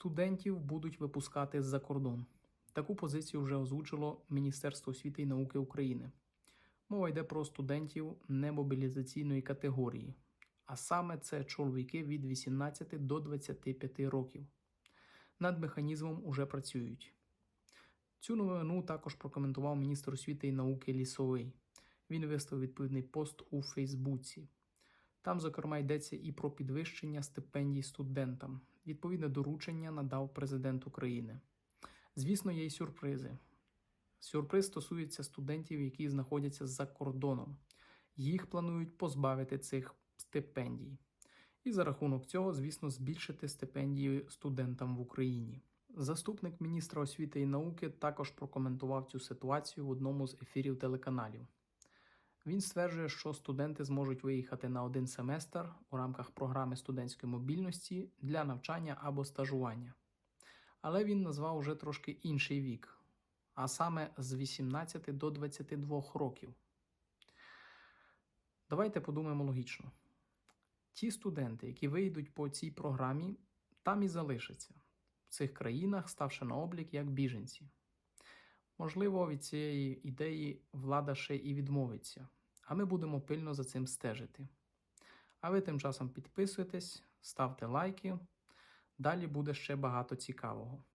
Студентів будуть випускати з-за кордон. Таку позицію вже озвучило Міністерство освіти і науки України. Мова йде про студентів немобілізаційної категорії, а саме це чоловіки від 18 до 25 років. Над механізмом уже працюють. Цю новину також прокоментував міністр освіти і науки Лісовий. Він виставив відповідний пост у Фейсбуці. Там, зокрема, йдеться і про підвищення стипендій студентам. Відповідне доручення надав президент України. Звісно, є й сюрпризи. Сюрприз стосується студентів, які знаходяться за кордоном. Їх планують позбавити цих стипендій. І за рахунок цього, звісно, збільшити стипендії студентам в Україні. Заступник міністра освіти і науки також прокоментував цю ситуацію в одному з ефірів телеканалів. Він стверджує, що студенти зможуть виїхати на один семестр у рамках програми студентської мобільності для навчання або стажування. Але він назвав уже трошки інший вік, а саме з 18 до 22 років. Давайте подумаємо логічно. Ті студенти, які вийдуть по цій програмі, там і залишаться в цих країнах, ставши на облік як біженці. Можливо, від цієї ідеї влада ще і відмовиться, а ми будемо пильно за цим стежити. А ви тим часом підписуйтесь, ставте лайки. Далі буде ще багато цікавого.